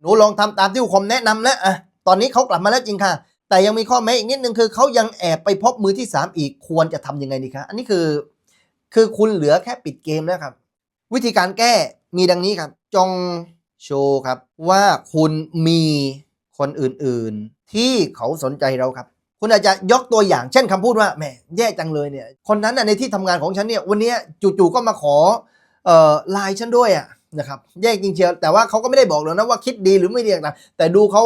หนูลองทำตามที่ครูคมแนะนำแล้วอะตอนนี้เขากลับมาแล้วจริงค่ะ แต่ยังมีข้อแม้อีกนิดนึงคือเขายังแอบไปพบมือที่สามอีกควรจะทำยังไงดีคะอันนี้คือ คือคุณเหลือแค่ปิดเกมแล้วครับ วิธีการแก้มีดังนี้ครับ จงโชว์ครับ ว่าคุณมีคนอื่นๆ ที่เขาสนใจเราครับ คุณอาจจะยกตัวอย่างเช่นคำพูดว่าแหมแย่จังเลยเนี่ย คนนั้นในที่ทำงานของฉันเนี่ยวันนี้จู่ๆก็มาขอเอ่อไลน์ฉันด้วยอะ นะครับแย่จริงเชียวแต่ว่าเขาก็ไม่ได้บอกเรานะว่าคิดดีหรือไม่ดีต่างแต่ดูเขา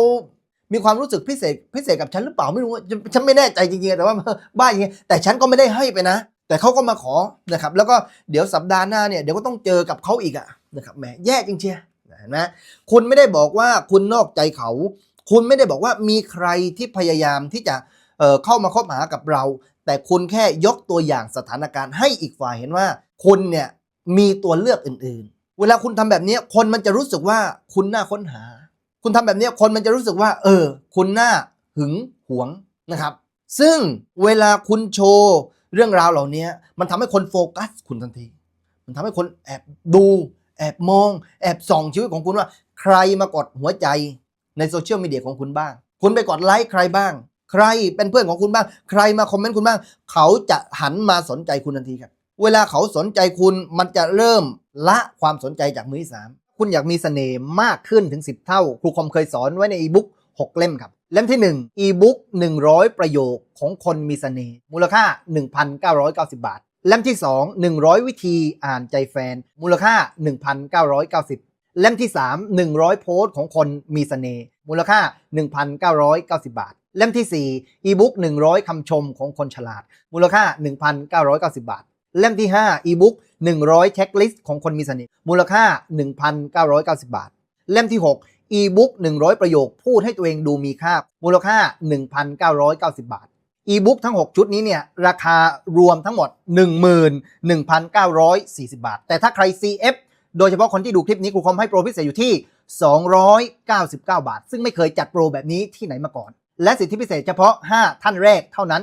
มีความรู้สึกพิเศษพิเศษกับฉันหรือเปล่าไม่รู้ฉันไม่แน่ใจจริงๆแต่ว่าบ้าอย่างเงี้ยแต่ฉันก็ไม่ได้ให้ไปนะ แต่เขาก็มาขอนะครับแล้วก็เดี๋ยวสัปดาห์หน้าเนี่ยเดี๋ยวก็ต้องเจอกับเขาอีกอะนะครับแหมแย่จริงเชียวเห็นไหมคุณไม่ได้บอกว่าคุณนอกใจเขา คุณไม่ได้บอกว่ามีใครที่พยายามที่จะเเข้ามาคบหากับเรา แต่คุณแค่ยกตัวอย่างสถานการณ์ให้อีกฝ่ายเห็นว่า คุณเนี่ยมีตัวเลือกอื่นๆ เวลาคุณทำแบบนี้คนมันจะรู้สึกว่าคุณน่าค้นหา คุณทำแบบนี้คนมันจะรู้สึกว่า เออ คุณน่าหึงหวงนะครับ ซึ่งเวลาคุณโชว์เรื่องราวเหล่านี้มันทำให้คนโฟกัส คุณทันที มันทำให้คนแอบดูแอบมอง แอบส่องชีวิตของคุณว่า ใครมากดหัวใจในโซเชียลมีเดียของคุณบ้าง คุณไปกดไลค์ใครบ้าง ใครเป็นเพื่อนของคุณบ้าง ใครมาคอมเมนต์คุณบ้าง เขาจะหันมาสนใจคุณทันทีครับ เวลาเขาสนใจคุณมันจะเริ่ม ละความสนใจจากมือที่สามคุณอยากมีเสน่ห์มากขึ้นถึง 10 เท่า ครูคอมเคยสอนไว้ในอีบุ๊ก6 เล่มครับ เล่มที่ 1 อีบุ๊ก100 ประโยคของคนมีเสน่ห์มูลค่า 1,990 บาท เล่มที่ 2 100 วิธีอ่านใจแฟน มูลค่า 1,990 เล่มที่ 3 100 โพสต์ของคนมีเสน่ห์มูลค่า 1,990 บาท เล่มที่ 4 อีบุ๊ก100คำชมของคนฉลาด มูลค่า 1,990 บาท เล่มที่ 5 อีบุ๊ก100 เช็คลิสต์ของคนมีเสน่ห์มูลค่า 1,990 บาท เล่มที่ 6 อีบุ๊ก100 ประโยคพูดให้ตัวเองดูมีค่า มูลค่า 1,990 บาท อีบุ๊กทั้ง 6 ชุดนี้เนี่ย ราคารวมทั้งหมด 11,940 บาท แต่ถ้าใคร CF โดยเฉพาะคนที่ดูคลิปนี้ครูคอมให้โปรพิเศษอยู่ที่ 299 บาท ซึ่งไม่เคยจัดโปรแบบนี้ที่ไหนมาก่อน และสิทธิพิเศษเฉพาะ 5 ท่านแรกเท่านั้น